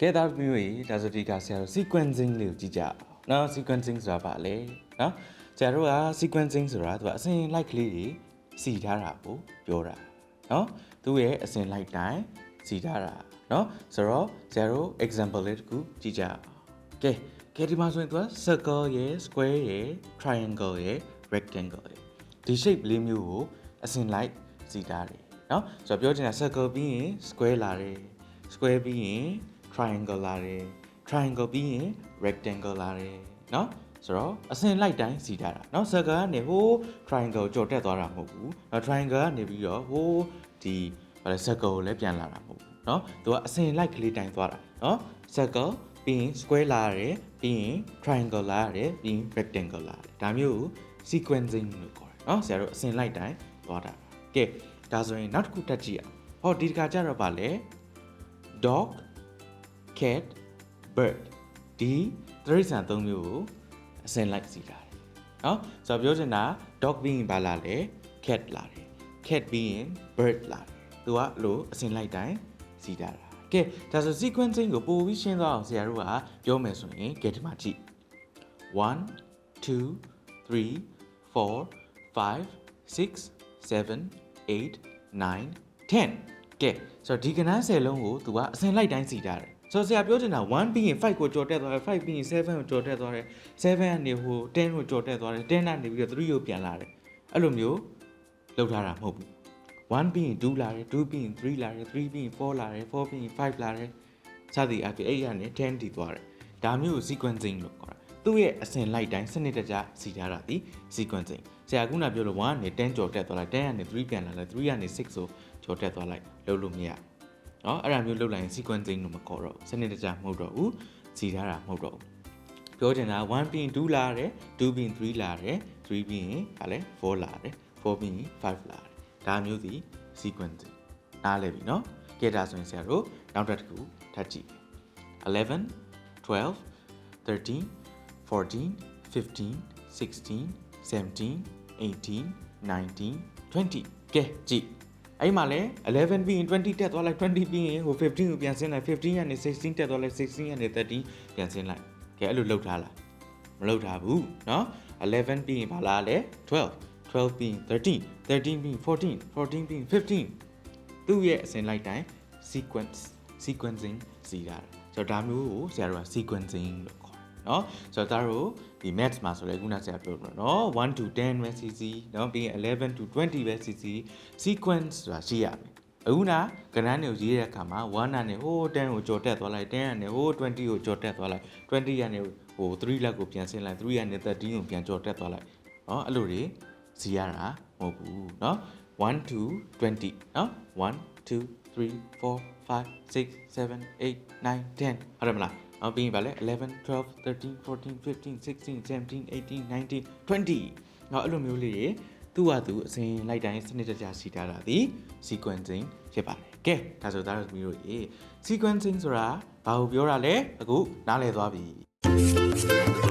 ကဲဒါမျိုးကြီးဒါဆိုဒီကဆရာတို့ sequencing လေးကိုကြည့်ကြအောင်နော် sequencing ဆိုတာဗာလေနော်ဆရာတို့က sequencing ဆိုတာသူကအစဉ်လိုက် ကလေးကြီးစီထားတာကိုပြောတာနော်သူ့ရဲ့အစဉ်လိုက်တိုင်းစီထားတာနော်ဆိုတော့ဆရာတို့ example လေးတစ်ခုကြည့်ကြအောင်ကဲကဲဒီမှာဆိုရင်သူက circle ရယ် square ရယ် triangle ရယ် rectangle ရယ်ဒီ shape လေးမျိုးကိုအစဉ်လိုက်စီထားတယ်နော်ဆိုတော့ပြောချင်တာ circle ပြီးရင် square လာတယ် square ပြီးရင် triangle လာတယ် triangle ပြီးရင် rectangle လာတယ်เนาะဆိုတော့အစင်လိုက်တိုင်းစီထားတာเนาะ circle ကနေဟို triangle ကြော်တက်သွားတာမဟုတ်ဘူးเนาะ triangle ကနေပြီးတော့ဟိုဒီဘာလဲ circle ကိုလည်းပြန်လာတာမဟုတ်ဘူးเนาะသူကအစင်လိုက်ကလေးတိုင်းသွားတာเนาะ circle ပြီးရင် square လာရတယ်ပြီးရင် triangle လာရတယ်ပြီးရင် rectangle လာရတယ်ဒါမျိုးကို sequencing လို့ခေါ်တယ်เนาะဆရာတို့အစင်လိုက်တိုင်းသွားတာကဲဒါဆိုရင်နောက်တစ်ခုတက်ကြည့်အောင်ဟောဒီတခါကျတော့ဗာလဲ dog cat bird ဒီတိရစ္ဆာန်သုံးမျိုးကိုအစင်လိုက်စီထားတယ်เนาะဆိုတော့ပြောချင်တာ dog ပြီးရင်ဘာလာလဲ cat လာတယ် cat ပြီးရင် bird လာတယ်သူကလို့အစင်လိုက်တိုင်းစီထားတာကဲဒါဆို sequencing ကိုပို့ပြီးရှင်းသွားအောင်ဆရာတို့ကပြောမယ်ဆိုရင်ကဲဒီမှာကြည့်1 2 3 4 5 6 7 8 9 10ကဲဆိုတော့ဒီကဏ္ဍ10လုံးကိုသူကအစဉ်လိုက်တိုင်းစီထားတယ် ဆိုတော့ဆရာပြောချင်တာ1ပြီးရင်5ကိုကြော်တက်သွားတယ်5ပြီးရင်7ကိုကြော်တက်သွားတယ်7ကနေဟို10ကိုကြော်တက်သွားတယ်10ကနေပြီးတော့3ကိုပြန်လာတယ်အဲ့လိုမျိုးလောက်ထားတာမဟုတ်ဘူး1ပြီးရင်2လာတယ်2ပြီးရင်3လာတယ်3ပြီးရင်4လာတယ်4ပြီးရင်5လာတယ်စသည်အဖြစ်အဲ့ရကနေ10တည်သွားတယ်ဒါမျိုးကို sequencing လို့ခေါ်တာသူ့ရဲ့အစဉ်လိုက်တိုင်းစနစ်တကျစီထားတာဒီ sequencing ဆရာကနပြောလို့1ကနေ10ကြော်တက်သွားလိုက်10ကနေ3ပြန်လာလိုက်3ကနေ6ဆိုကြော်တက်သွားလိုက်လုံးလို့မရ เนาะအဲ့ဒါမျိုးလုပ်လိုက်ရင် sequencing လို့မခေါ်တော့ဘူးစနစ်တကျမဟုတ်တော့ဘူးစီထားတာမဟုတ်တော့ဘူးပြောချင်တာ1ပြီးရင်2လာတယ်2ပြီးရင်3လာတယ်3ပြီးရင်ဗာလဲ4လာတယ်4ပြီးရင်5လာတယ်ဒါမျိုးစီ sequencing နားလည်ပြီเนาะကဲဒါဆိုရင်ဆရာတို့နောက်တစ်ခုထပ်ကြည့်11 12 13 14 15 16 17 18 19 20ကဲကြည့် အဲ့မှာလဲ11ပြီးရင်20တက်သွားလိုက်20ပြီးရင်ဟို15ကိုပြန်ဆင်းလိုက်15ကနေ16တက်သွားလိုက်16ကနေ13ပြန်ဆင်းလိုက်ကဲအဲ့လိုလုပ်ထားလားမလုပ်ထားဘူးเนาะ11ပြီးရင်ဘာလားလဲ12 12ပြီးရင်13 13ပြီးရင်14 14ပြီးရင်15သူ့ရဲ့အစဉ်လိုက်တိုင်း sequence sequencing စီတာဆိုတော့ဒါမျိုးကိုဆရာတို့က sequencing လို့ခေါ်တယ် ါ် เนาะဆိုတော့ဒါတို့ဒီ maths မှာဆိုလဲခုနဆရာပြောလို့เนาะ1 to 10ပဲ cc เนาะပြီးရင်11 to 20ပဲ cc sequence ဆိုတာရှိရမယ်အခုနကဏ္ဍတွေကိုရေးတဲ့အခါမှာ1ကနေဟို10ကိုကြော်တက်သွားလိုက်10ကနေဟို20ကိုကြော်တက်သွားလိုက်20ကနေဟို3လက်ကိုပြန်ဆင်းလိုက်3ကနေ13ကိုပြန်ကြော်တက်သွားလိုက်เนาะအဲ့လိုတွေစီရတာမဟုတ်ဘူးเนาะ1 to 20เนาะ1 2 3 4 5 6 7 8 9 10ဟုတ်တယ်မလား နောက်ပြီးရင်ဗာလဲ11 12 13 14 15 16 17 18 19 20နောက်အဲ့လိုမျိုးလေးတွေသူ့ဟာသူအစဉ်လိုက်တိုင်းစနစ်တကျစီထားတာဒီ sequencing ဖြစ်ပါတယ်ကဲဒါဆိုသားတို့မျိုးတို့ရေ sequencing ဆိုတာဘာကိုပြောတာလဲအခုနားလည်သွားပြီ